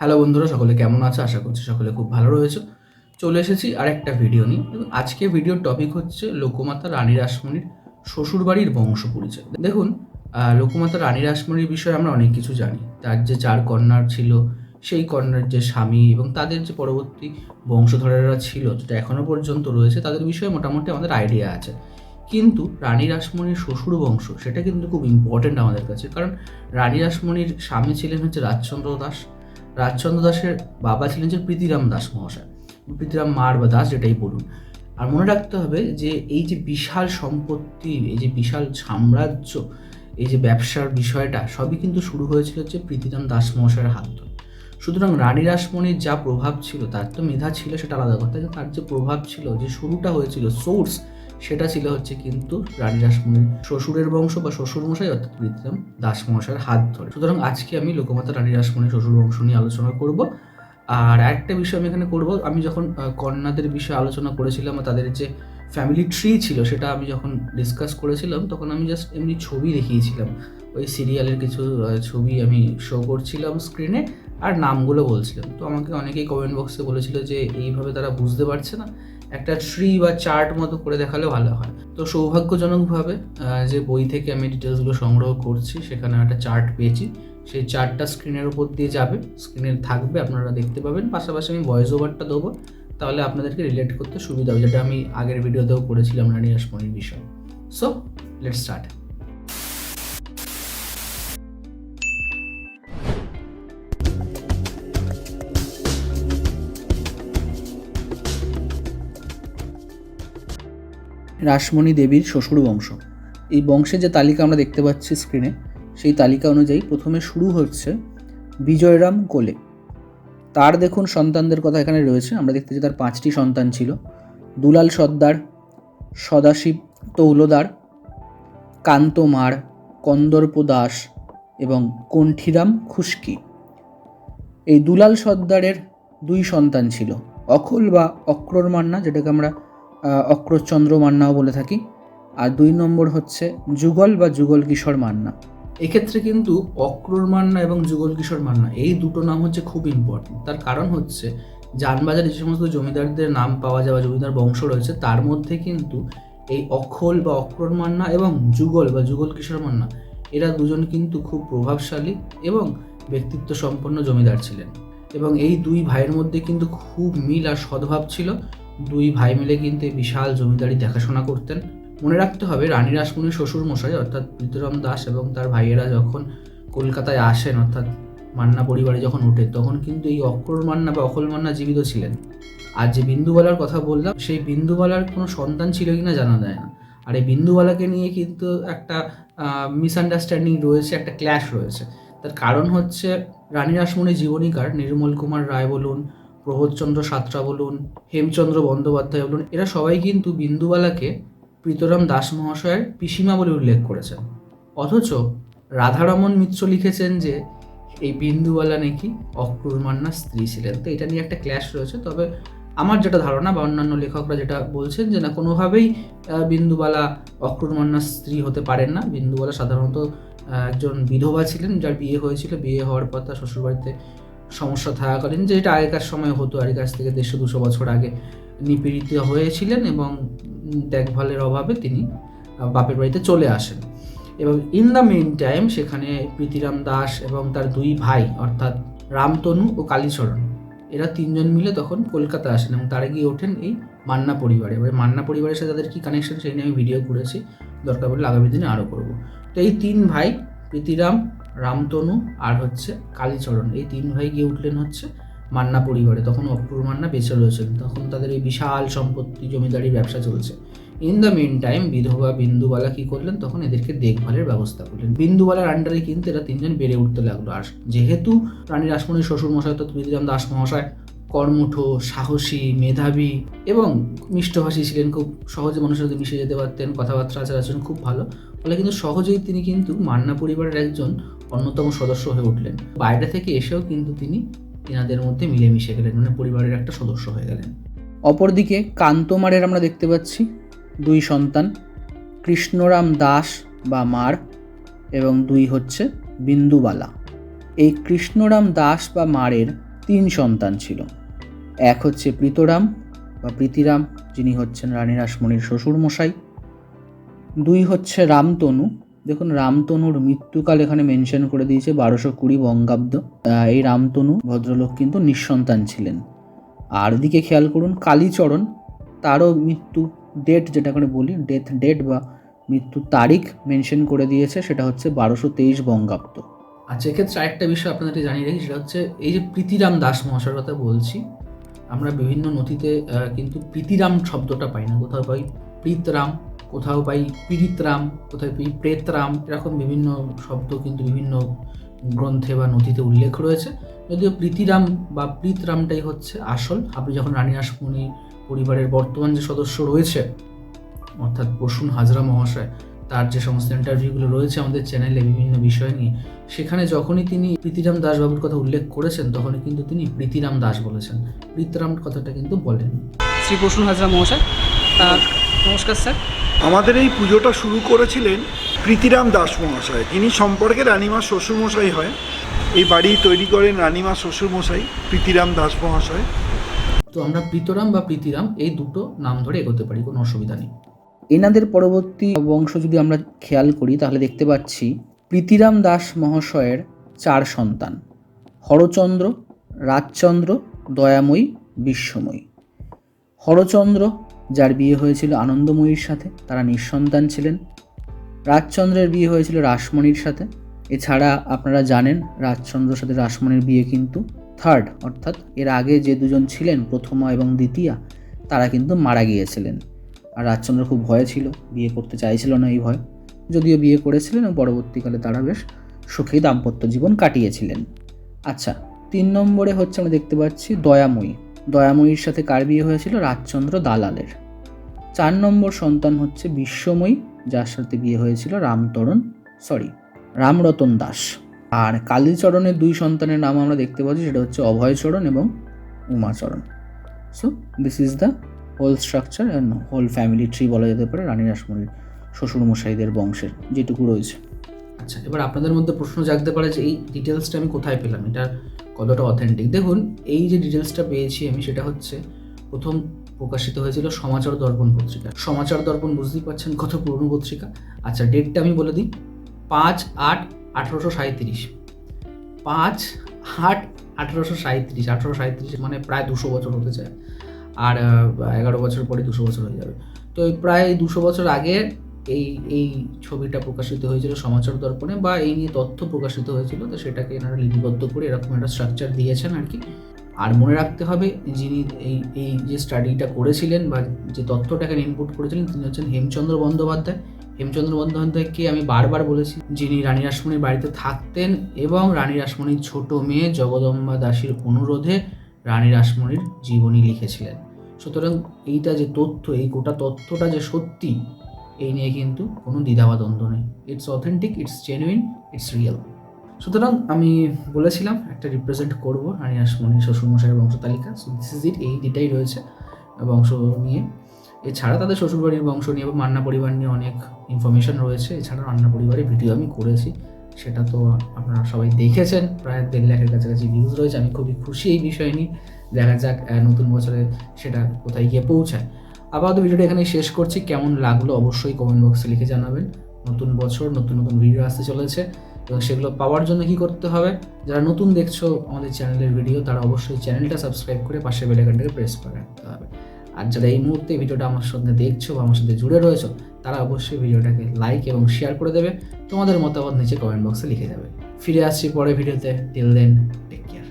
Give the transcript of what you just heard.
Hello বন্ধুরা, সকলে কেমন আছো? আশা করছি সকলে খুব ভালো রয়েছে। চলে এসেছি আর একটা ভিডিও নিয়ে আজকে ভিডিওর টপিক হচ্ছে লোকমাতা রানী রাসমণির শ্বশুরবাড়ির বংশ পরিচয় দেখুন লোকমাতা রানী রাসমণির বিষয়ে আমরা অনেক কিছু জানি। তার যে চার কন্যার ছিল, সেই কন্যার যে স্বামী এবং তাদের যে পরবর্তী বংশধরেরা ছিল, যেটা এখনও পর্যন্ত রয়েছে, তাদের বিষয়ে মোটামুটি আমাদের আইডিয়া আছে। কিন্তু রানী রাসমণির শ্বশুর বংশ, সেটা কিন্তু খুব ইম্পর্টেন্ট আমাদের কাছে। কারণ রানী রাসমণির স্বামী ছিলেন হচ্ছে রাজচন্দ্র দাস। রাজচন্দ্র দাসের বাবা ছিলেন যে প্রীতিরাম দাস মহাশয়। প্রীতিরাম মার বা দাস যেটাই বলুন। আর মনে রাখতে হবে যে এই যে বিশাল সম্পত্তি, এই যে বিশাল সাম্রাজ্য, এই যে ব্যবসার বিষয়টা, সবই কিন্তু শুরু হয়েছিল হচ্ছে প্রীতিরাম দাস মহাশয়ের হাত ধরে। সুতরাং রানী রাসমণির যা প্রভাব ছিল, তার তো মেধা ছিল সেটা আলাদা কথা তার যে প্রভাব ছিল, যে শুরুটা হয়েছিল সোর্স সেটা ছিল হচ্ছে কিন্তু রানী রাসমণির শ্বশুরের বংশ বা শ্বশুর মশাই অর্থাৎ প্রীতিরাম দাস হাত ধরে। সুতরাং আজকে আমি লোকমাতা রানী রাসমণির শ্বশুর বংশ নিয়ে আলোচনা করব। আর একটা বিষয় আমি এখানে করব। আমি যখন কন্যাদের বিষয়ে আলোচনা করেছিলাম তাদের যে ফ্যামিলি ট্রি ছিল সেটা আমি যখন ডিসকাস করেছিলাম, তখন আমি জাস্ট এমনি ছবি দেখিয়েছিলাম। ওই সিরিয়ালের কিছু ছবি আমি শো করছিলাম স্ক্রিনে আর নামগুলো বলছিলাম। তো আমাকে অনেকেই কমেন্ট বক্সে বলেছিল যে এইভাবে তারা বুঝতে পারছে না। একটা ট্রি বা চার্ট মতো করে দেখালে ভালো হয়। তো সৌভাগ্যজনকভাবে যে বই থেকে আমি ডিটেলসগুলো সংগ্রহ করছি, সেখানে একটা চার্ট পেয়েছি। সেই চার্টটা স্ক্রিনের উপর দিয়ে যাবে। স্ক্রিনে থাকবে, আপনারা দেখতে পাবেন। পাশাপাশি আমি ভয়েস ওভারটা দেবো। তাহলে আপনাদেরকে রিলেট করতে সুবিধা হবে, যেটা আমি আগের ভিডিওতেও করেছিলাম রানী রাসমণির বিষয়। সো লেট স্টার্ট রাসমণি দেবীর শ্বশুর বংশ। এই বংশের যে তালিকা আমরা দেখতে পাচ্ছি স্ক্রিনে সেই তালিকা অনুযায়ী প্রথমে শুরু হচ্ছে বিজয়রাম কোলে। তার দেখুন সন্তানদের কথা এখানে রয়েছে, আমরা দেখতে পাচ্ছি তার পাঁচটি সন্তান ছিল। দুলাল সর্দার, সদাশিব তৌলদার কান্তমার কন্দর্প দাস এবং কণ্ঠিরাম খুশকি। এই দুলাল সর্দারের দুই সন্তান ছিল, অখল বা অক্রর মান্না, যেটাকে আমরা অক্রচন্দ্র মান্নাও বলে থাকি। আর দুই নম্বর হচ্ছে যুগল বা যুগল কিশোর মান্না। এক্ষেত্রে কিন্তু অক্রুর মান্না এবং যুগল কিশোর মান্না, এই দুটো নাম হচ্ছে খুব ইম্পর্টেন্ট তার কারণ হচ্ছে যানবাজারে যে সমস্ত জমিদারদের নাম পাওয়া যাওয়া, জমিদার বংশ রয়েছে, তার মধ্যে কিন্তু এই অক্ষল বা অক্রুর মান্না এবং যুগল বা যুগল কিশোর মান্না, এরা দুজন কিন্তু খুব প্রভাবশালী এবং ব্যক্তিত্ব সম্পন্ন জমিদার ছিলেন। এবং এই দুই ভাইয়ের মধ্যে কিন্তু খুব মিল আর সদ্ভাব ছিল। দুই ভাই মিলে কিন্তু এই বিশাল জমিদারি দেখাশোনা করতেন। মনে রাখতে হবে, রানী রাসমণির শ্বশুর মশাই অর্থাৎ প্রীতরাম দাস এবং তার ভাইয়েরা যখন কলকাতায় আসেন, অর্থাৎ মান্না পরিবারে যখন ওঠে, তখন কিন্তু এই অক্রর মান্না বা অকল মান্না জীবিত ছিলেন। আর যে বিন্দুবালার কথা বললাম, সেই বিন্দুবালার কোনো সন্তান ছিল কিনা জানা যায় না। আর এই বিন্দুবালাকে নিয়ে কিন্তু একটা মিসআন্ডারস্ট্যান্ডিং রয়েছে, একটা ক্ল্যাশ রয়েছে। তার কারণ হচ্ছে, রানী রাসমণির জীবনীকার নির্মল কুমার রায় বলুন প্রবোধচন্দ্র সাঁতরা বলুন, হেমচন্দ্র বন্দ্যোপাধ্যায় বলুন, এরা সবাই কিন্তু বিন্দুবালাকে প্রীতরাম দাস মহাশয়ের পিসিমা বলে উল্লেখ করেছেন। অথচ রাধারমন মিত্র লিখেছেন যে, এই বিন্দুবালা নাকি অক্রুর মান্নার স্ত্রী ছিলেন। তো এটা নিয়ে একটা ক্ল্যাশ রয়েছে। তবে আমার যেটা ধারণা বা অন্যান্য লেখকরা যেটা বলছেন যে, না, কোনোভাবেই বিন্দুবালা অক্রুর মান্নার স্ত্রী হতে পারেন না। বিন্দুবালা সাধারণত একজন বিধবা ছিলেন, যার বিয়ে হয়েছিল। বিয়ে হওয়ার পর তার শ্বশুরবাড়িতে সমস্যা থাকাকালীন যেটা আগেকার সময় হতো আর কাছ থেকে দেড়শো, দুশো বছর আগে নিপীড়িত হয়েছিলেন এবং দেখভালের অভাবে তিনি বাপের বাড়িতে চলে আসেন। এবং ইন দ্য মেইন টাইম সেখানে প্রীতিরাম দাস এবং তার দুই ভাই অর্থাৎ রামতনু ও কালীচরণ, এরা তিনজন মিলে তখন কলকাতা আসেন এবং তারা গিয়ে ওঠেন এই মান্না পরিবারে। এবারে মান্না পরিবারের সাথে তাদের কী কানেকশন সেই নিয়ে আমি ভিডিও করেছি, দরকার পড়লে আগামী দিনে আরও করব। তো এই তিন ভাই, প্রীতিরাম রামতনু আর হচ্ছে কালীচরণ। এই তিন ভাই গিয়ে উঠলেন হচ্ছে মান্না পরিবারে। তখন অক্রুর মান্না বেঁচে রয়েছেন। তখন তাদের এই বিশাল সম্পত্তি জমিদারি ব্যবসা চলছে। ইন দ্য মেন টাইম বিধবা বিন্দুবালা কি করলেন? তখন এদেরকে দেখভালের ব্যবস্থা করলেন। বিন্দুবালার আন্ডারে কিন্তু এরা তিনজন বেড়ে উঠতে লাগল। আর যেহেতু রানী রাসমণির শ্বশুর মশাই অর্থাৎ বিধিরাম দাস মহাশয় কর্মঠ, সাহসী, মেধাবী এবং মিষ্টভাষী ছিলেন, খুব সহজে মানুষের সাথে মিশে যেতে পারতেন, কথাবার্তা আচার আচরণ খুব ভালো ফলে কিন্তু সহজেই তিনি কিন্তু মান্না পরিবারের একজন অন্যতম সদস্য হয়ে উঠলেন। বাইরে থেকে এসেও কিন্তু তিনি এনাদের মধ্যে মিলেমিশে গেলেন মানে পরিবারের একটা সদস্য হয়ে গেলেন। অপরদিকে কান্তমারের আমরা দেখতে পাচ্ছি দুই সন্তান, কৃষ্ণরাম দাস বা মার, এবং দুই হচ্ছে বিন্দুবালা। এই কৃষ্ণরাম দাস বা মারের তিন সন্তান ছিল। এক হচ্ছে প্রীতরাম বা প্রীতিরাম, যিনি হচ্ছেন রানী রাসমণির শ্বশুর মশাই দুই হচ্ছে রামতনু। দেখুন, রামতনুর মৃত্যুকাল এখানে মেনশন করে দিয়েছে, বারোশো কুড়ি বঙ্গাব্দ। এই রামতনু ভদ্রলোক কিন্তু নিঃসন্তান ছিলেন। আর দিকে খেয়াল করুন, কালীচরণ, তারও মৃত্যু ডেট যেটা করে বলি ডেথ ডেট বা মৃত্যুর তারিখ মেনশন করে দিয়েছে, সেটা হচ্ছে বারোশো তেইশ বঙ্গাব্দ। আচ্ছা এক্ষেত্রে আরেকটা বিষয় আপনাদেরকে জানিয়ে রাখি, সেটা হচ্ছে এই যে প্রীতিরাম দাস মহাশয়ের কথা বলছি, আমরা বিভিন্ন নথিতে কিন্তু প্রীতিরাম শব্দটা পাই না, কোথাও পাই, প্রীতরাম কোথাও পাই পীড়িতরাম কোথাও পাই প্রেতরাম এরকম বিভিন্ন শব্দ কিন্তু বিভিন্ন গ্রন্থে বা নথিতে উল্লেখ রয়েছে। যদিও প্রীতিরাম বা প্রীতরামটাই হচ্ছে আসল। আপনি যখন রানী রাসমণি পরিবারের বর্তমান যে সদস্য রয়েছে অর্থাৎ প্রসূন হাজরা মহাশয় তার যে সমস্ত ইন্টারভিউগুলো রয়েছে আমাদের চ্যানেলে বিভিন্ন বিষয় নিয়ে সেখানে যখনই তিনি প্রীতিরাম দাসবাবুর কথা উল্লেখ করেছেন তখনই কিন্তু তিনি প্রীতিরাম দাস বলেছেন। প্রীতরাম কথাটা কিন্তু বলেন শ্রী প্রসূন হাজরা মহাশয় আহ, নমস্কার স্যার। আমাদের এই পুজোটা শুরু করেছিলেন প্রীতিরাম দাস মহাশয়। তিনি সম্পর্কে রানীমা শ্বশুরমশাই হয়। এই বাড়ি তৈরি করেন রানীমা শ্বশুরমশাই প্রীতিরাম দাস মহাশয়। তো আমরা প্রীতরাম বা প্রীতিরাম এই দুটো নাম ধরে এগোতে পারি কোনো অসুবিধা নেই। এনাদের পরবর্তী বংশ যদি আমরা খেয়াল করি তাহলে দেখতে পাচ্ছি প্রীতিরাম দাস মহাশয়ের চার সন্তান। হরচন্দ্র রাজচন্দ্র দয়াময়ী বিশ্বময়ী। হরচন্দ্র যার বিয়ে হয়েছিল আনন্দময়ীর সাথে, তারা নিঃসন্তান ছিলেন। রাজচন্দ্রের বিয়ে হয়েছিল রাসমণির সাথে। এছাড়া আপনারা জানেন রাজচন্দ্রের সাথে রাসমণির বিয়ে কিন্তু থার্ড অর্থাৎ এর আগে যে দুজন ছিলেন, প্রথমা এবং দ্বিতীয়া, তারা কিন্তু মারা গিয়েছিলেন। আর রাজচন্দ্র খুব ভয়ে ছিল, বিয়ে করতে চাইছিল না এই ভয়। যদিও বিয়ে করেছিলেন এবং পরবর্তীকালে তারা বেশ সুখী দাম্পত্য জীবন কাটিয়েছিলেন। আচ্ছা তিন নম্বরে হচ্ছে আমরা দেখতে পাচ্ছি দয়াময়ী। দয়াময়ীর সাথে কার বিয়ে হয়েছিল? রাজচন্দ্র দালালের। চার নম্বর সন্তান হচ্ছে বিশ্বময়ী, যার সাথে বিয়ে হয়েছিল রামতরণ সরি রামরতন দাস। আর কালীচরণের দুই সন্তানের নাম আমরা দেখতে পাচ্ছি, সেটা হচ্ছে অভয়চরণ এবং Umacharan. So this is the whole structure and whole family tree বলা যেতে পারে রানী রাসমণির শ্বশুরমশাইদের বংশের, যেটুকু রয়েছে। আচ্ছা এবার আপনাদের মধ্যে প্রশ্ন জাগতে পারে যে এই ডিটেলসটা আমি কোথায় পেলাম? এটা কতটা অথেন্টিক দেখুন, এই যে ডিটেলসটা পেয়েছি আমি, সেটা হচ্ছে প্রথম প্রকাশিত হয়েছিল সমাচার দর্পণ পত্রিকা। সমাচার দর্পণ বুঝতেই পারছেন কত পুরনো পত্রিকা। আচ্ছা ডেটটা আমি বলে দিই। পাঁচ আট আঠেরোশো সাঁত্রিশ পাঁচ আট আঠেরোশো সাঁত্রিশ আঠেরোশো সাঁত্রিশ মানে প্রায় দুশো বছর হতে চায়। আর এগারো বছর পরে দুশো বছর হয়ে যাবে। তো প্রায় দুশো বছর আগে এই এই ছবিটা প্রকাশিত হয়েছিল সমাচার দর্পণে বা এই নিয়ে তথ্য প্রকাশিত হয়েছিল, তো সেটাকে এনারা লিপিবদ্ধ করে এরকম একটা স্ট্রাকচার দিয়েছেন আর কি। আর মনে রাখতে হবে, যিনি এই এই যে স্টাডিটা করেছিলেন বা যে তথ্যটাকে ইনপুট করেছিলেন, তিনি হচ্ছেন হেমচন্দ্র বন্দ্যোপাধ্যায়। হেমচন্দ্র বন্দ্যোপাধ্যায়কে আমি বারবার বলেছি, যিনি রানী রাসমণির বাড়িতে থাকতেন এবং রানী রাসমণির ছোট মেয়ে জগদম্বা দাসীর অনুরোধে রানী রাসমণির জীবনী লিখেছিলেন। সুতরাং এইটা যে তথ্য, এই গোটা তথ্যটা যে সত্যি এই নিয়ে কিন্তু কোনো দ্বিধা দ্বন্দ্ব নেই। It's authentic it's genuine it's real সুতরাং আমি বলেছিলাম, একটা রিপ্রেজেন্ট করব রানী রাসমণি শ্বশুরমশাইয়ের বংশ তালিকা সো দিস ইজ ইট এই দিটাই রয়েছে বংশ নিয়ে। এছাড়া তাদের শ্বশুরবাড়ির বংশ নিয়ে এবং মান্না পরিবার নিয়ে অনেক ইনফরমেশন রয়েছে। এছাড়া রান্না পরিবারের ভিডিও আমি করেছি। সেটা তো আপনারা সবাই দেখেছেন, প্রায় দেড় লাখের কাছাকাছি ভিউজ রয়েছে। আমি খুবই খুশি এই বিষয় নিয়ে। দেখা যাক নতুন বছরে সেটা কোথায় গিয়ে পৌঁছায়। আপাতত ভিডিওটা এখানে শেষ করছি। কেমন লাগল অবশ্যই কমেন্ট বক্সে লিখে জানাবেন। নতুন বছর, নতুন নতুন ভিডিও আসতে চলেছে এবং সেগুলো পাওয়ার জন্য কি করতে হবে? যারা নতুন দেখছ আমাদের চ্যানেলের ভিডিও তারা অবশ্যই চ্যানেলটা সাবস্ক্রাইব করে পাশে বেলাইকনটাকে প্রেস করে রাখতে হবে। আর যারা এই মুহূর্তে ভিডিওটা আমার সঙ্গে দেখছ বা আমার সাথে জুড়ে রয়েছো, তারা অবশ্যই ভিডিওটাকে লাইক এবং শেয়ার করে দেবে। তোমাদের মতামত নিচে কমেন্ট বক্সে লিখে যাবে। ফিরে আসছি পরে ভিডিওতে টিল দেন টেক কেয়ার